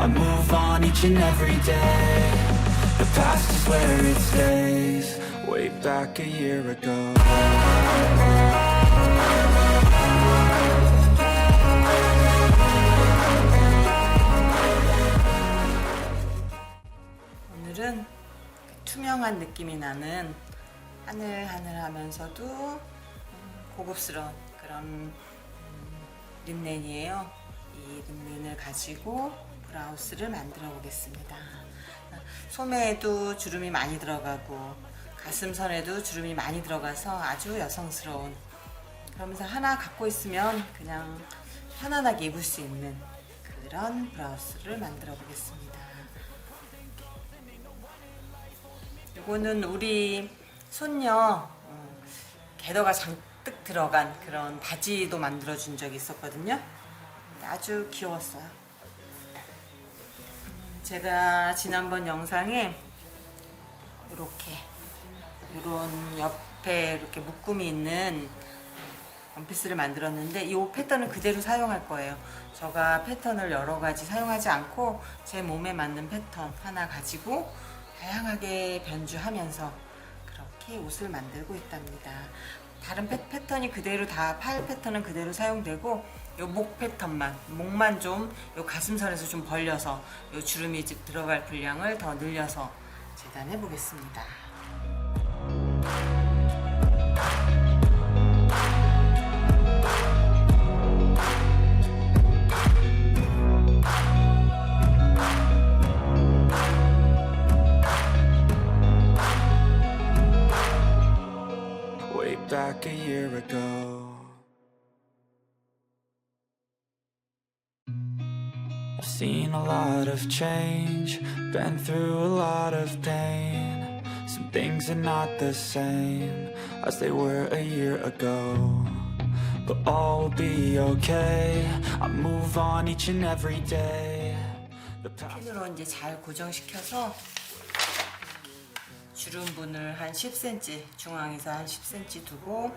I move on each and every day. The past is where it stays, way back a year ago. 오늘은 투명한 느낌이 나는 하늘하늘하면서도 음, 고급스러운 그런 음, 립넨이에요. 이 립넨을 가지고 브라우스를 만들어 보겠습니다. 소매에도 주름이 많이 들어가고 가슴선에도 주름이 많이 들어가서 아주 여성스러운 그러면서 하나 갖고 있으면 그냥 편안하게 입을 수 있는 그런 브라우스를 만들어 보겠습니다. 이거는 우리 손녀 어, 게더가 잔뜩 들어간 그런 바지도 만들어 준 적이 있었거든요. 아주 귀여웠어요. 음, 제가 지난번 영상에 이렇게 이런 옆에 이렇게 묶음이 있는 원피스를 만들었는데 이 패턴을 그대로 사용할 거예요. 제가 패턴을 여러 가지 사용하지 않고 제 몸에 맞는 패턴 하나 가지고 다양하게 변주하면서 그렇게 옷을 만들고 있답니다. 다른 패, 패턴이 그대로 다 팔 패턴은 그대로 사용되고 요목 패턴만 목만 좀 요 가슴선에서 좀 벌려서 요 주름이 즉 들어갈 분량을 더 늘려서 재단해 보겠습니다. Seen a lot of change, been through a lot of pain. Some things are not the same as they were a year ago. But all will be okay. I move on each and every day. The past. 핀으로 이제 잘 고정시켜서 주름분을 한 10cm 중앙에서 한 10cm 두고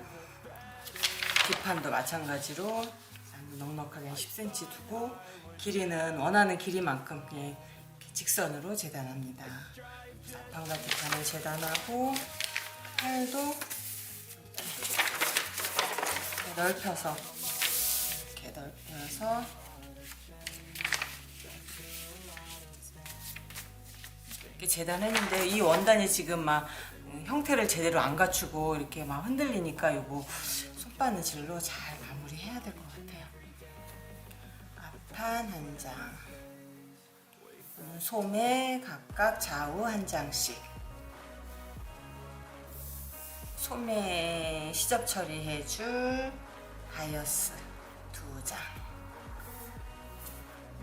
뒷판도 마찬가지로 넉넉하게 한 10cm 두고 길이는 원하는 길이만큼 이렇게 직선으로 재단합니다. 뒷판을 재단하고 팔도 넓혀서 이렇게 넓혀서 이렇게 재단했는데 이 원단이 지금 막 음, 형태를 제대로 안 갖추고 이렇게 막 흔들리니까 요거 손바느질로 잘 마무리해야 될 것 같아요. 앞판 한 장, 음, 소매 각각 좌우 한 장씩. 소매 시접 처리해줄 바이어스 두 장.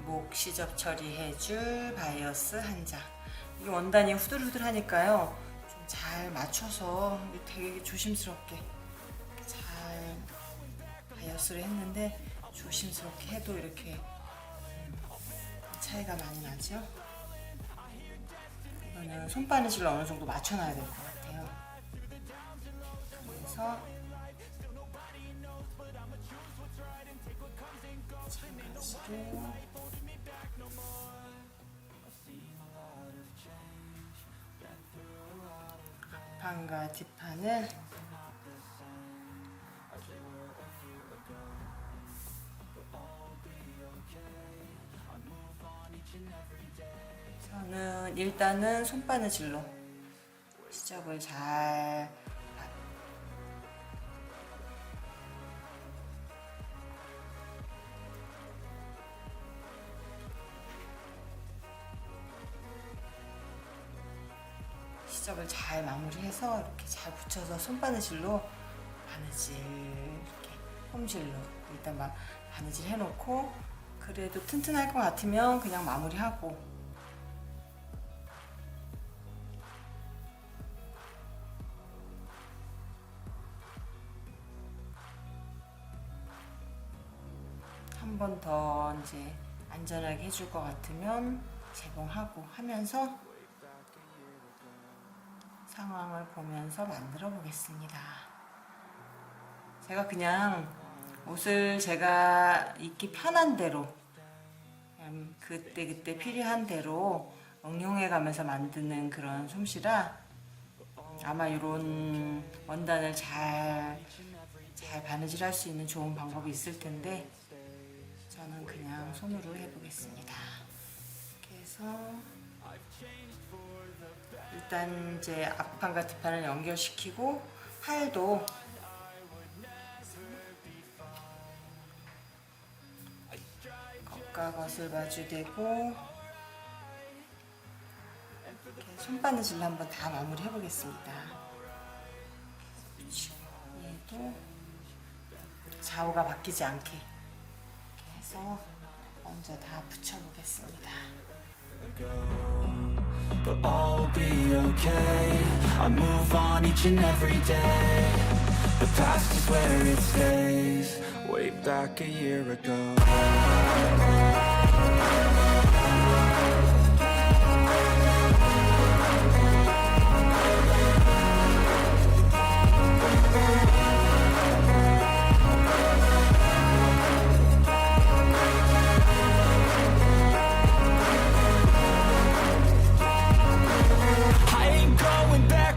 목 시접 처리해줄 바이어스 한 장. 이 원단이 후들후들하니까요. 좀 잘 맞춰서 되게 조심스럽게 잘 바이어스를 했는데 조심스럽게 해도 이렇게 음, 차이가 많이 나죠. 이거는 손바느질로 어느 정도 맞춰놔야 될 것 같아요. 그래서 마찬가지로 앞판과 뒷판을 저는 일단은 손바느질로 시접을 잘 시접을 잘 마무리해서 이렇게 잘 붙여서 손바느질로 바느질 이렇게 홈질로 일단 막 바느질 해놓고 그래도 튼튼할 것 같으면 그냥 마무리하고 한 번 더 이제 안전하게 해줄 것 같으면 재봉하고 하면서 상황을 보면서 만들어 보겠습니다. 제가 그냥 옷을 제가 입기 편한 대로 그냥 그때 그때 필요한 대로 응용해 가면서 만드는 그런 솜씨라 아마 이런 원단을 잘, 잘 바느질 할 수 있는 좋은 방법이 있을 텐데 저는 그냥 손으로 해보겠습니다. 이렇게 해서 일단 이제 앞판과 뒷판을 연결시키고 팔도 겉과 겉을 마주대고 이렇게 손바느질로 한번 다 마무리 해보겠습니다. 얘도 좌우가 바뀌지 않게 해서 먼저 다 붙여보겠습니다. But all be okay. I move on each and every day. The past is where it stays. Way back a year ago.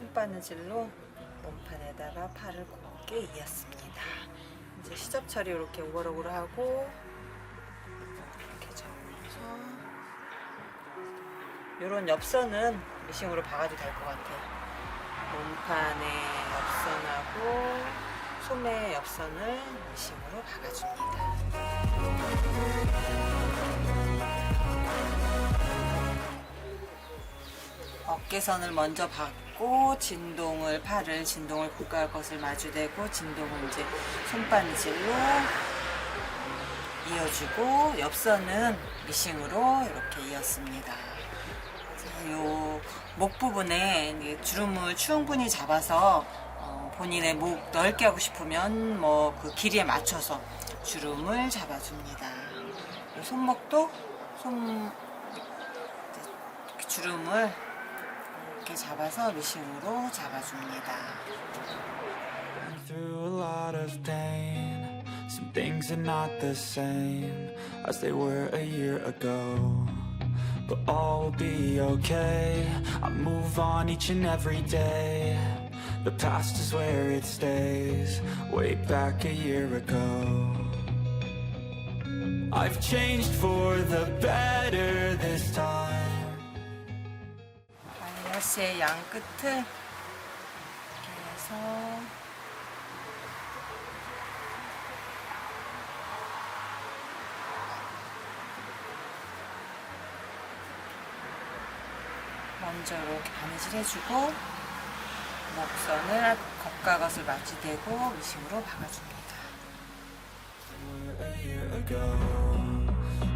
손바느질로 몸판에다가 팔을 곱게 이었습니다. 이제 시접 처리 이렇게 오버록으로 하고 이렇게 접어서 이런 엽선은 미싱으로 박아도 될 것 같아요. 몸판에 엽선하고 소매 엽선을 미싱으로 박아줍니다. 어깨선을 먼저 받고 진동을 팔을 진동을 고가할 것을 마주대고 진동을 이제 손바느질로 이어주고 옆선은 미싱으로 이렇게 이었습니다. 요목 부분에 주름을 충분히 잡아서 어, 본인의 목 넓게 하고 싶으면 뭐 그 길이에 맞춰서 주름을 잡아줍니다. 요 손목도 손 주름을 이렇게 잡아서 미싱으로 잡아줍니다. through a lot of pain. Some things are not the same as they were a year ago. But all will be okay. I move on each and every day. The past is where it stays. Way back a year ago. I've changed for the better this time. 마이너스의 양 끝을 이렇게 해서 먼저 이렇게 바느질 해주고 목선을 겉과 겉을 마주대고 미싱으로 박아줍니다.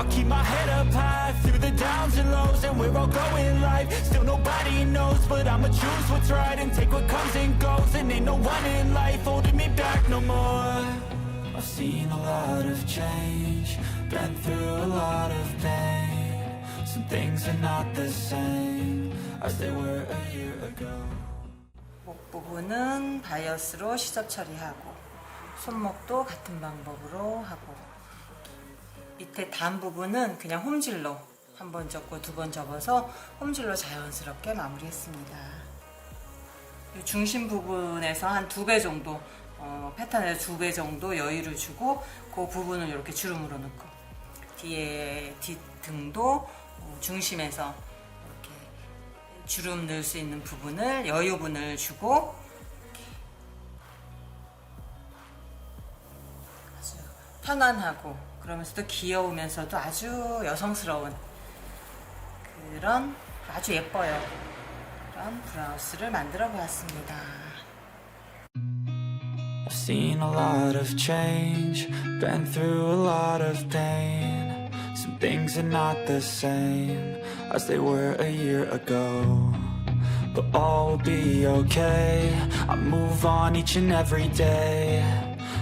I'll keep my head up high through the downs and lows And we're all going life, still nobody knows But I'ma choose what's right and take what comes and goes And ain't no one in life holding me back no more I've seen a lot of change, been through a lot of pain Some things are not the same as they were a year ago 목 부분은 바이어스로 시접 처리하고 손목도 같은 방법으로 하고 밑에 단 부분은 그냥 홈질로 한 번 접고 두 번 접어서 홈질로 자연스럽게 마무리했습니다. 이 중심 부분에서 한 두 배 정도 어, 패턴에서 두배 정도 여유를 주고 그 부분을 이렇게 주름으로 넣고 뒤에 뒷등도 어, 중심에서 이렇게 주름 넣을 수 있는 부분을 여유분을 주고 아주 편안하고 그러면서도 귀여우면서도 아주 여성스러운 그런 아주 예뻐요. 그런 브라우스를 만들어 보았습니다. I've seen a lot of change, been through a lot of pain. Some things are not the same as they were a year ago. But all will be okay. I move on each and every day.